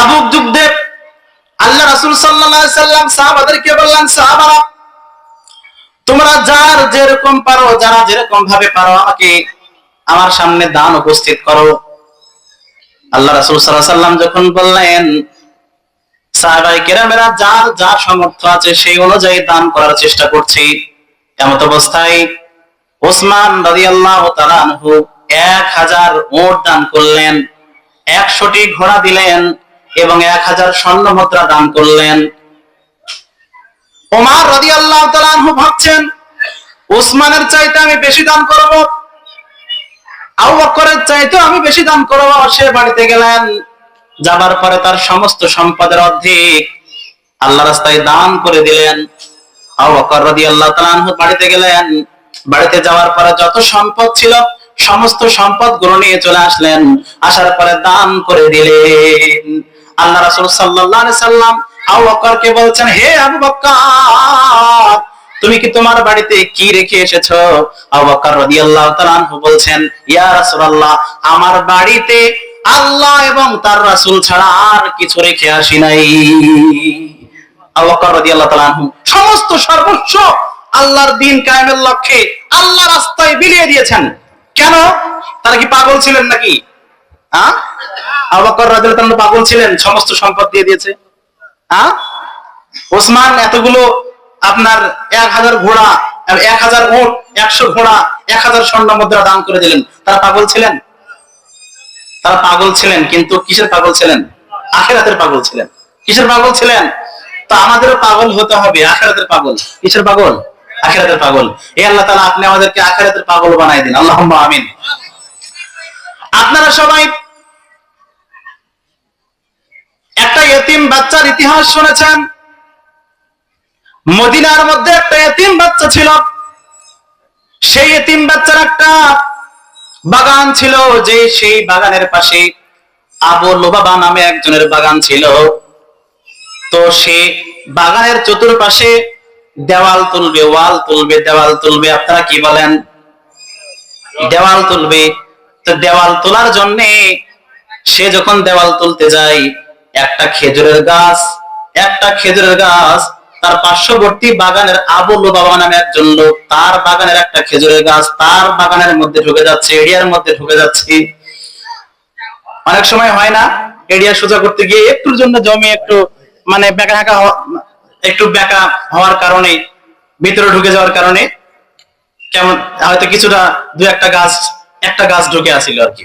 তাবুক যুদ্ধে আল্লাহ রাসূল সাল্লাম সাহাবাদেরকে বললেন, সাহাবারা, তোমরা যার যেরকম পারো, যারা যেরকম ভাবে পারো আমাকে আমার সামনে দান উপস্থিত করো। আল্লাহ রাসূল আলাইহি সাল্লাম যখন বললেন সাহাবাই কেরামেরা যার যার সামর্থ্য আছে সেই অনুযায়ী দান করার চেষ্টা করছি। এমত অবস্থায় ওসমান রাদিয়াল্লাহু তাআলা আনহু এক হাজার ওট দান করলেন, একশোটি ঘোড়া দিলেন এবং এক হাজার স্বর্ণ মুদ্রা দান করলেন। ওমার তাআলা আনহু ভাবছেন, ওসমানের চাইতে আমি বেশি দান করব? আবু বকরের চাইতে আমি বেশি দান করব? সে বাড়িতে গেলেন। যাবার পরে তার সমস্ত সম্পদের অর্ধেক আল্লাহ রাস্তায় দান করে দিলেন। বকর তাআলা আনহু বাড়িতে গেলেন। বাড়িতে যাওয়ার পরে যত সম্পদ ছিল, সমস্ত সম্পদগুলো নিয়ে চলে আসলেন। আসার পরে দান করে দিলেন। আল্লাহ রাসূল আলাইহি সাল্লাম আবু বকরকে বলছেন, হে আবু বকর তুমি কি তোমার বাড়িতে কি রেখে এসেছ? আবু বকর রাদিয়াল্লাহু তাআলা বলছেন, ইয়া রাসূলুল্লাহ, আমার বাড়িতে আল্লাহ এবং তার রাসূল ছাড়া আর কিছু রেখে আসি নাই। আবু বকর রাদিয়াল্লাহু তাআলা সমস্ত সর্বস্ব আল্লাহর দিন কায়েমের লক্ষ্যে আল্লাহ রাস্তায় বিলিয়ে দিয়েছেন। কেন? তারা কি পাগল ছিলেন নাকি? হ্যাঁ পাগল ছিলেন, সমস্ত সম্পদ দিয়ে দিয়েছে। হ্যাঁ? ওসমান এতগুলো আপনার এক হাজার ঘোড়া এক হাজার ওট একশো ঘোড়া, এক হাজার স্বর্ণ মুদ্রা দান করে দিলেন। তারা পাগল ছিলেন? তারা পাগল ছিলেন, কিন্তু কিসের পাগল ছিলেন? আখেরাতের পাগল ছিলেন। কিসের পাগল ছিলেন? তো আমাদেরও পাগল হতে হবে, আখেরাতের পাগল। কিসের পাগল? আখেরাতের পাগল। এই আল্লাহ তালা আপনি আমাদেরকে আখেরাতের পাগল বানাই দিন। আল্লাহ আমিন। আপনারা সবাই একটা এতিম বাচ্চার ইতিহাস শুনেছেন। মদিনার মধ্যে একটা এতিম বাচ্চা ছিল। সেই এতিম বাচ্চার একটা বাগান ছিল যে সেই বাগানের পাশে আবু লোবাবা নামে একজনের বাগান ছিল। তো সে বাগানের চতুর্পাশে দেওয়াল তুলবে, ওয়াল তুলবে, দেওয়াল তুলবে। আপনারা কি বলেন? দেওয়াল তুলবে। তো দেওয়াল তোলার জন্যে সে যখন দেওয়াল তুলতে যায় একটা খেজুরের গাছ, একটা খেজুরের গাছ, তার পার্শ্ববর্তী বাগানের আবুল বাবা নামে একজন লোক, তার বাগানের একটা খেজুরের গাছ, তার বাগানের মধ্যে ঢুকে যাচ্ছে, এরিয়ার মধ্যে ঢুকে যাচ্ছে। অনেক সময় হয় না, এরিয়া সোজা করতে গিয়ে একটুর জন্য জমি একটু মানে বেঁকা হাঁকা একটু বেঁকা হওয়ার কারণে, ভিতরে ঢুকে যাওয়ার কারণে, কেমন, হয়তো কিছুটা, দু একটা গাছ একটা গাছ ঢুকে আসিল আর কি।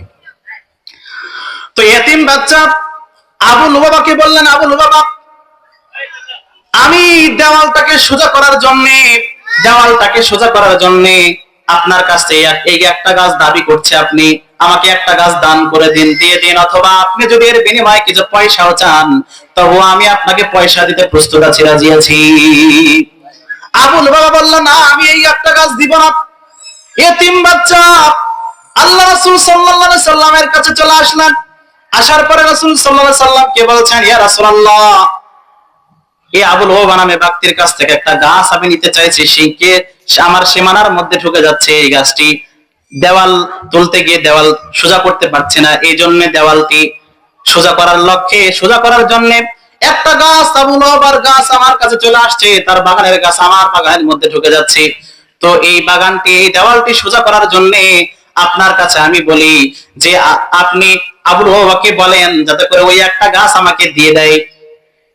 তো এতিম বাচ্চা আবু লুবাবাকে বললেন, আবু লুবাবা আমি দেওয়ালটাকে সোজা করার জন্য, দেওয়ালটাকে সোজা করার জন্য আপনার কাছে এই একটা গাছ দাবি করছে আপনি, আমাকে একটা গাছ দান করে দিন, দিয়ে দিন, অথবা আপনি যদি এর বিনিময়ে কিছু পয়সাও চান তবু আমি আপনাকে পয়সা দিতে প্রস্তুত আছি, রাজি আছি। আবুল বাবা বলল না, আমি এই একটা গাছ দিব না। এতিম বাচ্চা আল্লাহ রাসূল সাল্লাল্লাহু আলাইহি সাল্লামের কাছে চলে আসলেন। আসার পরে রাসূল সাল্লাম কে বলছেন, ইয়া রাসূলুল্লাহ এই আবুল ওবা নামে ব্যক্তির কাছ থেকে একটা গাছ আমি নিতে চাইছি সেইকে আমার সীমানার মধ্যে ঢুকে যাচ্ছে এই গাছটি। দেওয়াল তুলতে গিয়ে দেওয়াল সোজা করতে পারছে না, এই জন্য দেওয়ালটি সোজা করার লক্ষ্যে, সোজা করার জন্য একটা গাছ, আবুল ওবার গাছ আমার কাছে চলে আসছে, তার বাগানের গাছ আমার বাগানের মধ্যে ঢুকে যাচ্ছে। তো এই বাগানটি, এই দেওয়ালটি সোজা করার জন্য আপনার কাছে আমি বলি যে আপনি আবুল ওবাকে বলেন, যাতে করে ওই একটা গাছ আমাকে দিয়ে দেয়।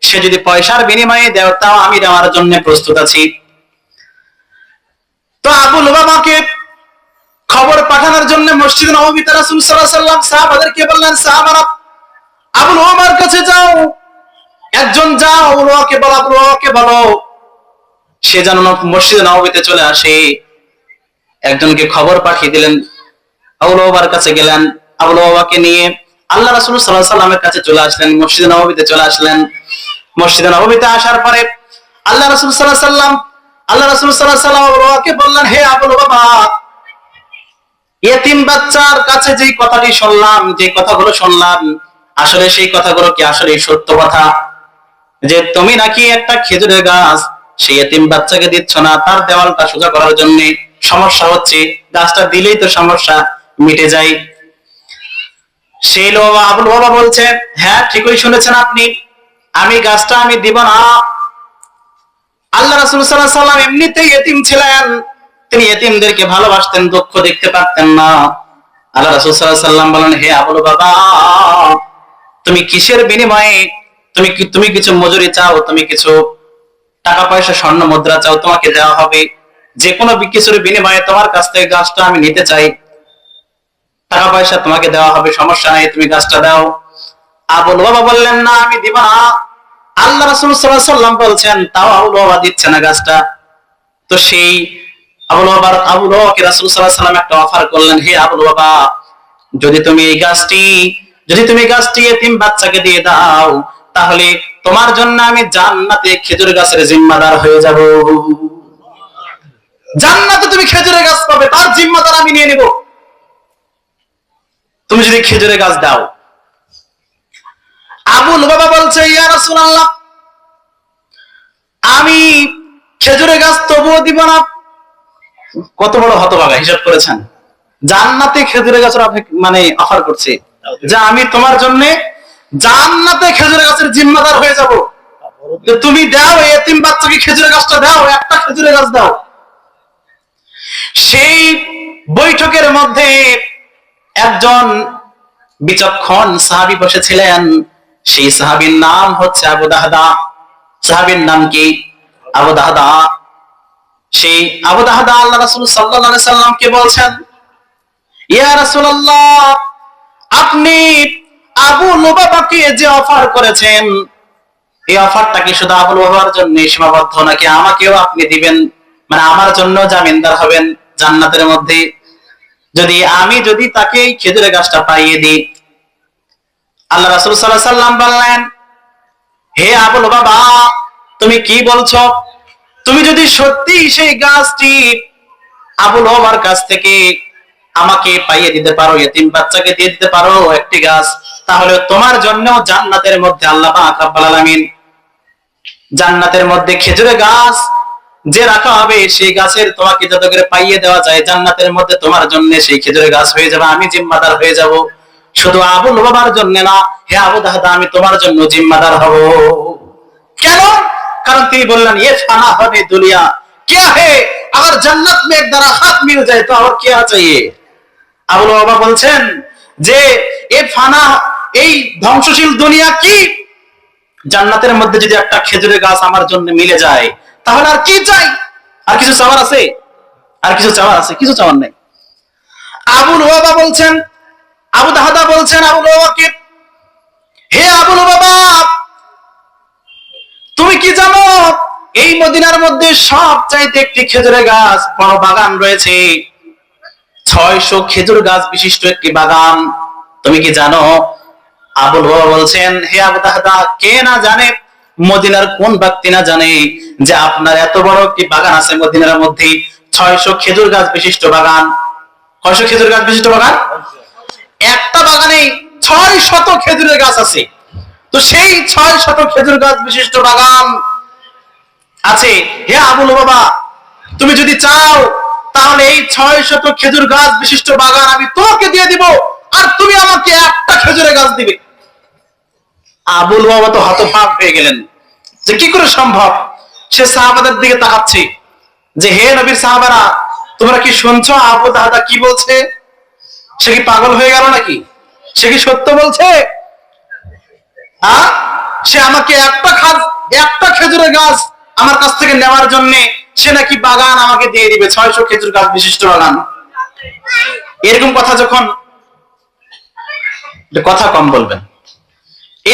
সে যদি পয়সার বিনিময়ে দেয়, তাও আমি দেওয়ার জন্য প্রস্তুত আছি। তো আবুল বাবাকে খবর পাঠানোর জন্য মসজিদ নবমীতে বললেন আবুল কাছে যাও। একজন যাও, আবুল ওয়াকে বলো, আবুল বলো। সে যেন মসজিদ নবমীতে চলে আসে। একজনকে খবর পাঠিয়ে দিলেন আবুল ওবার কাছে গেলেন। আবুল ওবাকে নিয়ে আল্লাহ রাসূল আলাইহি সাল্লামের কাছে চলে আসলেন, মসজিদ নবমীতে চলে আসলেন। মসজিদে নবমীতে আসার পরে আল্লাহ রাসূল আলাইহি সাল্লাম আল্লাহ রাসূল আলাইহি সাল্লাম বাবাকে বললেন, হে আবুল বাবা এতিম বাচ্চার কাছে যেই কথাটি শুনলাম, যে কথাগুলো শুনলাম, আসলে সেই কথাগুলো কি আসলে সত্য কথা? যে তুমি নাকি একটা খেজুরের গাছ, সেই এতিম বাচ্চাকে দিচ্ছ না, তার দেওয়ালটা সোজা করার জন্য সমস্যা হচ্ছে, গাছটা দিলেই তো সমস্যা মিটে যায় সেই লোক আবুল বাবা বলছে হ্যাঁ ঠিকই শুনেছেন আপনি। আমি গাছটা আমি দিব না। আল্লাহ রাসুল সাল্লাহ সাল্লাম এমনিতেই এতিম ছিলেন। তিনি এতিমদেরকে ভালোবাসতেন, দুঃখ দেখতে পারতেন না। আল্লাহ রাসুল সাল্লাহ সাল্লাম বলেন, হে আবুল বাবা, তুমি কিসের বিনিময়ে? তুমি কি, তুমি কিছু মজুরি চাও? তুমি কিছু টাকা পয়সা স্বর্ণ মুদ্রা চাও? তোমাকে দেওয়া হবে। যে কোনো কিছুর বিনিময়ে তোমার কাছ থেকে গাছটা আমি নিতে চাই। টাকা পয়সা তোমাকে দেওয়া হবে, সমস্যা নাই, তুমি গাছটা দাও। আবুল বাবা বললেন, না, আমি দিব না। আল্লাহ রাসূল আলাইহি সাল্লাম বলছেন, তাও আবুল বাবা দিচ্ছে না গাছটা তো সেই আবুল বাবার আবুল বাবাকে রাসূল আলাইহি সাল্লাম একটা অফার করলেন, হে আবুল বাবা যদি তুমি এই গাছটি যদি তুমি গাছটি এতিম বাচ্চাকে দিয়ে দাও, তাহলে তোমার জন্য আমি জান্নাতে খেজুর গাছের জিম্মাদার হয়ে যাব। জান্নাতে তুমি খেজুরের গাছ পাবে, তার জিম্মাদার আমি নিয়ে নিব। তুমি যদি খেজুরের গাছ দাও। আবুল বাবা বলছে আমি খেজুরের গাছ তবুও দিব না। কত বড় হতভাগা, হিসাব করেছেন। জান্নাতে খেজুরের গাছের মানে অফার করছে। যে আমি তোমার জন্য জান্নাতে খেজুরের গাছের জিম্মাদার হয়ে যাব। তুমি দাও এতিম বাচ্চাকে খেজুরের গাছটা দাও, একটা খেজুরের গাছ দাও। সেই বৈঠকের মধ্যে একজন বিচক্ষণ সাহাবি বসেছিলেন। সেই সাহাবীর নাম হচ্ছে আবু দাহদা। সাহাবীর নাম কি? আবু দাহদা। সেই আবু দাহদা আল্লাহ রাসূল আলাইহি সাল্লামকে বলছেন? ইয়া রাসূলুল্লাহ, আপনি আবু লুবাবাকে যে অফার করেছেন, এই অফারটা কি শুধু আবুল বাবার জন্য সীমাবদ্ধ নাকি আমাকেও আপনি দিবেন? মানে আমার জন্য জামিনদার হবেন জান্নাতের মধ্যে? যদি আমি যদি তাকে এই খেজুরের গাছটা পাইয়ে দিই, আল্লাহ রাসূল আলাইহি সাল্লাম বললেন, হে আবুল বাবা, তুমি কি বলছো? তুমি যদি সত্যি সেই গাছটি আবুল বাবার কাছ থেকে আমাকে পাইয়ে দিতে পারো এতিম বাচ্চাকে দিয়ে দিতে পারো একটি গাছ, তাহলে তোমার জন্য জান্নাতের মধ্যে আল্লাহ পাক রব্বুল আলামিন জান্নাতের মধ্যে খেজুরের গাছ যে রাখা হবে, সেই গাছের তোমাকে যত করে পাইয়ে দেওয়া যায়, জান্নাতের মধ্যে তোমার জন্য সেই খেজুরের গাছ হয়ে যাবে, আমি জিম্মাদার হয়ে যাব। শুধু আবু বাবার জন্য না, হে আবু দাহাদা, আমি তোমার জন্য জিম্মাদার হব। কেন? কারণ তিনি বললেন, এ ফানা হবে দুনিয়া। কে হে? আবার জান্নাত মেঘ দ্বারা হাত মিল যায়, তো আবার কে আছে আবু বাবা বলছেন যে, এ ফানা, এই ধ্বংসশীল দুনিয়া কি? জান্নাতের মধ্যে যদি একটা খেজুরের গাছ আমার জন্য মিলে যায় তাহলে আর কি চাই? আর কিছু চাওয়ার আছে? আর কিছু চাওয়ার আছে? কিছু চাওয়ার নেই। আবুল বাবা বলছেন, আবু দাহাদা বলছেন আবুল বাবাকে হে আবুল বাবা তুমি কি জানো, এই মদিনার মধ্যে সব চাইতে একটি খেজুরের গাছ বড় বাগান রয়েছে। ছয়শো খেজুর গাছ বিশিষ্ট একটি বাগান। তুমি কি জানো? আবুল বাবা বলছেন, হে আবু দাহাদা, কে না জানে মদিনার কোন ব্যক্তি না জানে যে আপনার এত বড় একটি বাগান আছে মদিনার মধ্যে ছয়শো খেজুর গাছ বিশিষ্ট বাগান? কয়শো খেজুর গাছ বিশিষ্ট বাগান? একটা বাগানে ছয় শত খেজুরের গাছ আছে। তো সেই ছয় শত খেজুর গাছ বিশিষ্ট বাগান আছে। হে আবুল বাবা তুমি যদি চাও, তাহলে এই ছয় শত খেজুর গাছ বিশিষ্ট বাগান আমি তোমাকে দিয়ে দিব, আর তুমি আমাকে একটা খেজুরের গাছ দিবে। আবুল বাবা তো হতভাগ হয়ে গেলেন। যে কি করে সম্ভব? সে সাহাবাদের দিকে তাকাচ্ছে। যে হে নবীর সাহাবারা, তোমরা কি শুনছো? আবু দাদা কি বলছে? সে কি পাগল হয়ে গেল নাকি? সে কি সত্য বলছে? সে আমাকে একটা খাজ একটা খেজুরের গাছ আমার কাছ থেকে নেওয়ার জন্য সে নাকি বাগান আমাকে দিয়ে দিবে, ছয়শো খেজুর গাছ, বিশিষ্ট বাগান। এরকম কথা যখন কথা কম বলবেন।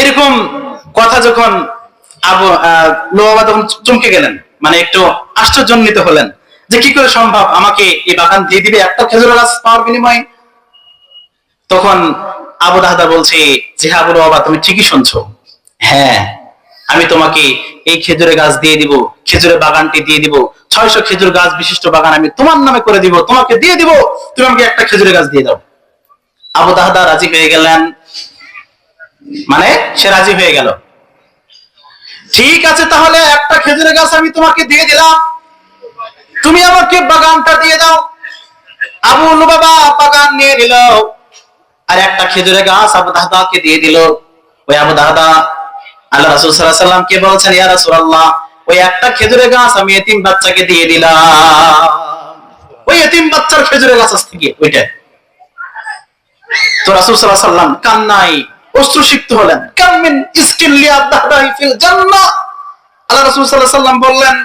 এরকম কথা যখন চমকে গেলেন। মানে একটু আশ্চর্যান্বিত হলেন। যে কি করে সম্ভব? আমাকে এই বাগান দিয়ে দিবে একটা খেজুর গাছ পাওয়ার বিনিময়ে? তখন আবু দাহদা বলছে যে হ্যাঁ, আবু বাবা তুমি ঠিকই শুনছো। হ্যাঁ আমি তোমাকে এই খেজুরের গাছ দিয়ে দিব খেজুরের বাগানটি দিয়ে দিব। ছয়শো খেজুর গাছ বিশিষ্ট বাগান আমি তোমার নামে করে দিব তোমাকে দিয়ে দিব তুমি আমাকে একটা খেজুরের গাছ দিয়ে দাও। আবু দাহদা রাজি হয়ে গেলেন। মানে সে রাজি হয়ে গেল। ঠিক আছে, তাহলে একটা খেজুরের গাছ আমি তোমাকে দিয়ে দিলাম। তুমি আমাকে বাগানটা দিয়ে দাও। আবু বাবা বাগান নিয়ে নিল। আর একটা খেজুরের গাছ আবু দাহদাকে দিয়ে দিল। ওই আবু দাহদা, আল্লাহ রাসূল সাল্লাল্লাহু আলাইহি সাল্লামকে বলছেন, ইয়া রাসূলুল্লাহ, ওই একটা খেজুরের গাছ আমি এতিম বাচ্চাকে দিয়ে দিলাম। ওই এতিম বাচ্চার খেজুরের গাছ আছে থেকে ওইটা। তো রাসূল আলাইহি সাল্লাম কান্নাই অশ্রুসিক্ত হলেন। কামিন ইসকিন লিয়া দাহদাই ফিল জান্নাহ। আল্লাহ রাসূল সাল্লাল্লাহু আলাইহি সাল্লাম বললেন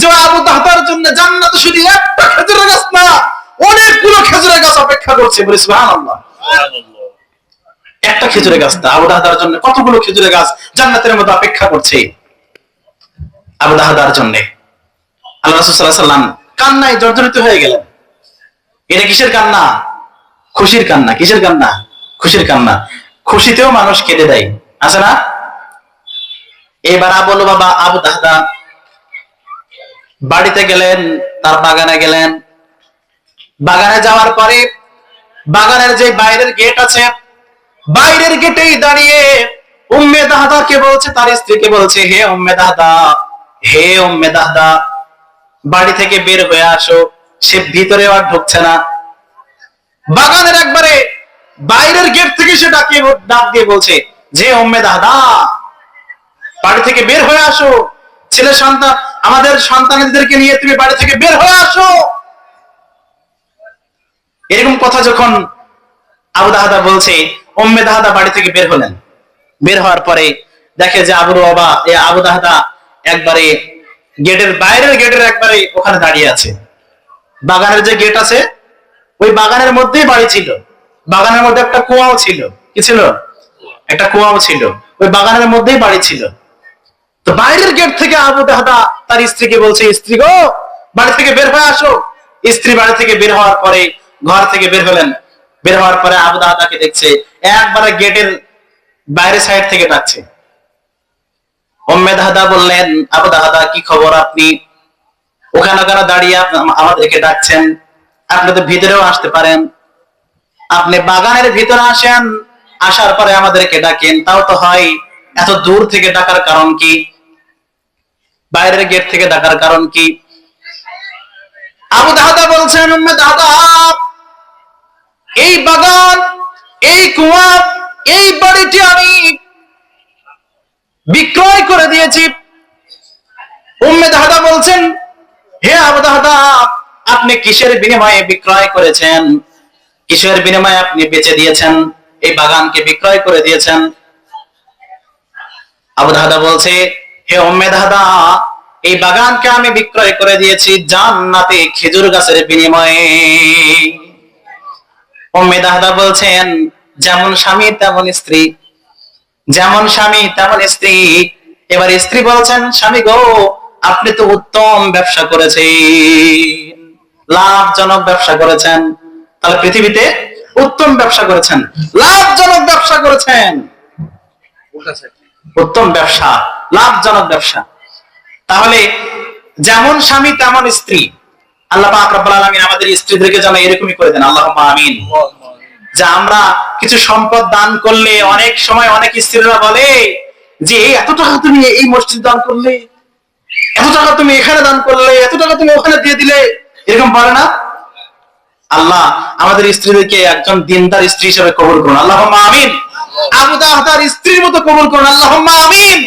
যে আবু দাহদার জন্য জান্নাতে শুধু একটা খেজুরের গাছ না অনেকগুলো খেজুরের গাছ অপেক্ষা করছে। বলে সুবহানাল্লাহ। একটা খেজুরের গাছ না আবু দাহদার জন্য কতগুলো খেজুরের গাছ জান্নাতের মধ্যে অপেক্ষা করছে? আবু দাহদার জন্য। আল্লাহ রাসূল সাল্লাল্লাহু আলাইহি সাল্লাম কান্নায় জর্জরিত হয়ে গেলেন। এটা কিসের কান্না? খুশির কান্না। কিসের কান্না? খুশির কান্না। খুশিতেও মানুষ কেঁদে দেয়। আছে না? এবার বলো বাবা আবু দাহদা বাড়িতে গেলেন, তার বাগানে গেলেন। বাগানে যাওয়ার পরে বাগানের যে বাইরের গেট আছে, বাইরের গেটেই দাঁড়িয়ে উম্মে দাহদাকে বলছে? তার স্ত্রীকে বলছে, হে উম্মে দাহদা হে উম্মে দাহদা বাড়ি থেকে বের হয়ে আসো। সে ভিতরে আর ঢুকছে না। বাগানের একবারে বাইরের গেট থেকে সে ডাকিয়ে ডাক দিয়ে বলছে যে উম্মে দাদা, বাড়ি থেকে বের হয়ে আসো। ছেলে সন্তান আমাদের সন্তানদেরকে নিয়ে তুমি বাড়ি থেকে বের হয়ে আসো। এরকম কথা যখন আবু দাহাদা বলছে, উম্মে দাহাদা বাড়ি থেকে বের হলেন। বের হওয়ার পরে দেখে যে আবু বাবা, এ আবু দাহাদা একবারে গেটের বাইরের গেটের একবারে ওখানে দাঁড়িয়ে আছে। বাগানের যে গেট আছে, ওই বাগানের মধ্যেই বাড়ি ছিল। বাগানের মধ্যে একটা কুয়াও ছিল। কি ছিল? একটা কুয়াও ছিল। ওই বাগানের মধ্যেই বাড়ি ছিল। তো বাইরের গেট থেকে আবু দাহদা তার স্ত্রীকে বলছে, স্ত্রী গো, বাড়ি থেকে বের হয়ে আসো। স্ত্রী বাড়ি থেকে বের হওয়ার পরে, ঘর থেকে বের হলেন। বের হওয়ার পরে আবু দেখছে, একবারে গেটের বাইরে সাইড থেকে ডাকছে। দাহদা বললেন, আবু কি খবর আপনি? ওখানে ওখানে দাঁড়িয়ে আমাদেরকে ডাকছেন? আপনি তো ভিতরেও আসতে পারেন। আপনি বাগানের ভিতরে আসেন, আসার পরে আমাদেরকে ডাকেন। তাও তো হয়, এত দূর থেকে ডাকার কারণ কি? বাইরের গেট থেকে ডাকার কারণ কি? আবু দাদা বলছেন দাদা এই বাগান, এই কুয়া, এই বাড়িটি আমি বিক্রয় করে দিয়েছি। উম্মে দাদা বলছেন, হে আবু দাদা আপনি কিসের বিনিময়ে বিক্রয় করেছেন? কিসের বিনিময়ে আপনি বেচে দিয়েছেন? এই বাগানকে বিক্রয় করে দিয়েছেন। আবু দাদা বলছে, হে উম্মে দাদা এই বাগানকে আমি বিক্রয় করে দিয়েছি জান্নাতে খেজুর গাছের বিনিময়ে। উম্মে দাদা বলছেন, যেমন স্বামী, তেমন স্ত্রী। যেমন স্বামী, তেমন স্ত্রী। এবার স্ত্রী বলছেন, স্বামী গো, আপনি তো উত্তম ব্যবসা করেছেন। লাভজনক ব্যবসা করেছেন। তাহলে পৃথিবীতে উত্তম ব্যবসা করেছেন, লাভজনক ব্যবসা করেছেন। উত্তম ব্যবসা, লাভজনক ব্যবসা। তাহলে যেমন স্বামী, তেমন স্ত্রী। আল্লাহ পাক রব্বুল আমাদের স্ত্রীদেরকে যেন এরকমই করে দেন, আল্লাহুম্মা আমিন। যে আমরা কিছু সম্পদ দান করলে অনেক সময় অনেক স্ত্রীরা বলে যে এত টাকা তুমি এই মসজিদ দান করলে, এত টাকা তুমি এখানে দান করলে, এত টাকা তুমি ওখানে দিয়ে দিলে। এরকম বলে না? আল্লাহ আমাদের স্ত্রীদেরকে একজন দিনদার স্ত্রী হিসেবে কবুল করুন। আল্লাহ আমিন। আবু দাহদার স্ত্রীর মতো কবুল করুন। আল্লাহ আমিন।